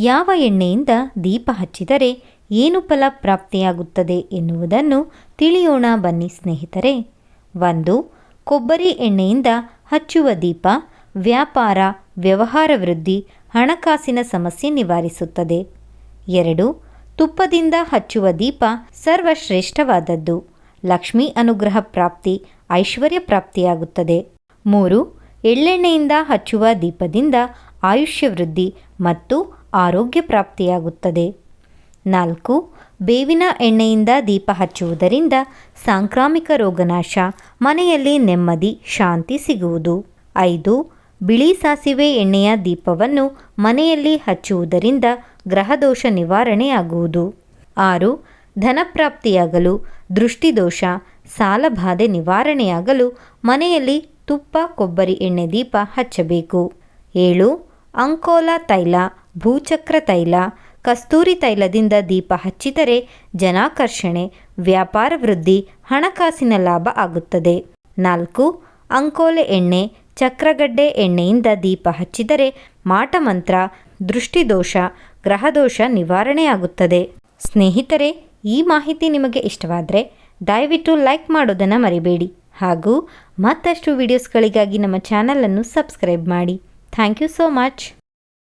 ಯಾವ ಎಣ್ಣೆಯಿಂದ ದೀಪ ಹಚ್ಚಿದರೆ ಏನು ಫಲ ಪ್ರಾಪ್ತಿಯಾಗುತ್ತದೆ ಎನ್ನುವುದನ್ನು ತಿಳಿಯೋಣ ಬನ್ನಿ ಸ್ನೇಹಿತರೆ. ಒಂದು, ಕೊಬ್ಬರಿ ಎಣ್ಣೆಯಿಂದ ಹಚ್ಚುವ ದೀಪ ವ್ಯಾಪಾರ, ವ್ಯವಹಾರ ವೃದ್ಧಿ, ಹಣಕಾಸಿನ ಸಮಸ್ಯೆ ನಿವಾರಿಸುತ್ತದೆ. ಎರಡು, ತುಪ್ಪದಿಂದ ಹಚ್ಚುವ ದೀಪ ಸರ್ವಶ್ರೇಷ್ಠವಾದದ್ದು. ಲಕ್ಷ್ಮೀ ಅನುಗ್ರಹ ಪ್ರಾಪ್ತಿ, ಐಶ್ವರ್ಯ ಪ್ರಾಪ್ತಿಯಾಗುತ್ತದೆ. ಮೂರು, ಎಳ್ಳೆಣ್ಣೆಯಿಂದ ಹಚ್ಚುವ ದೀಪದಿಂದ ಆಯುಷ್ಯ ವೃದ್ಧಿ ಮತ್ತು ಆರೋಗ್ಯ ಪ್ರಾಪ್ತಿಯಾಗುತ್ತದೆ. ನಾಲ್ಕು, ಬೇವಿನ ಎಣ್ಣೆಯಿಂದ ದೀಪ ಹಚ್ಚುವುದರಿಂದ ಸಾಂಕ್ರಾಮಿಕ ರೋಗನಾಶ, ಮನೆಯಲ್ಲಿ ನೆಮ್ಮದಿ, ಶಾಂತಿ ಸಿಗುವುದು. ಐದು, ಬಿಳಿ ಸಾಸಿವೆ ಎಣ್ಣೆಯ ದೀಪವನ್ನು ಮನೆಯಲ್ಲಿ ಹಚ್ಚುವುದರಿಂದ ಗ್ರಹದೋಷ ನಿವಾರಣೆಯಾಗುವುದು. ಆರು ಧನಪ್ರಾಪ್ತಿಯಾಗಲು ದೃಷ್ಟಿದೋಷ ಸಾಲಬಾಧೆ ನಿವಾರಣೆಯಾಗಲು ಮನೆಯಲ್ಲಿ ತುಪ್ಪ, ಕೊಬ್ಬರಿ ಎಣ್ಣೆ ದೀಪ ಹಚ್ಚಬೇಕು. ಏಳು ಅಂಕೋಲ ತೈಲ, ಭೂಚಕ್ರ ತೈಲ, ಕಸ್ತೂರಿ ತೈಲದಿಂದ ದೀಪ ಹಚ್ಚಿದರೆ ಜನಾಕರ್ಷಣೆ, ವ್ಯಾಪಾರ ವೃದ್ಧಿ, ಹಣಕಾಸಿನ ಲಾಭ ಆಗುತ್ತದೆ. ನಾಲ್ಕು, ಅಂಕೋಲೆ ಎಣ್ಣೆ, ಚಕ್ರಗಡ್ಡೆ ಎಣ್ಣೆಯಿಂದ ದೀಪ ಹಚ್ಚಿದರೆ ಮಾಟಮಂತ್ರ ದೃಷ್ಟಿದೋಷ, ಗ್ರಹದೋಷ ನಿವಾರಣೆಯಾಗುತ್ತದೆ. ಸ್ನೇಹಿತರೆ, ಈ ಮಾಹಿತಿ ನಿಮಗೆ ಇಷ್ಟವಾದರೆ ದಯವಿಟ್ಟು ಲೈಕ್ ಮಾಡೋದನ್ನು ಮರಿಬೇಡಿ. ಹಾಗೂ ಮತ್ತಷ್ಟು ವಿಡಿಯೋಸ್ಗಳಿಗಾಗಿ ನಮ್ಮ ಚಾನಲನ್ನು ಸಬ್ಸ್ಕ್ರೈಬ್ ಮಾಡಿ. Thank you so much.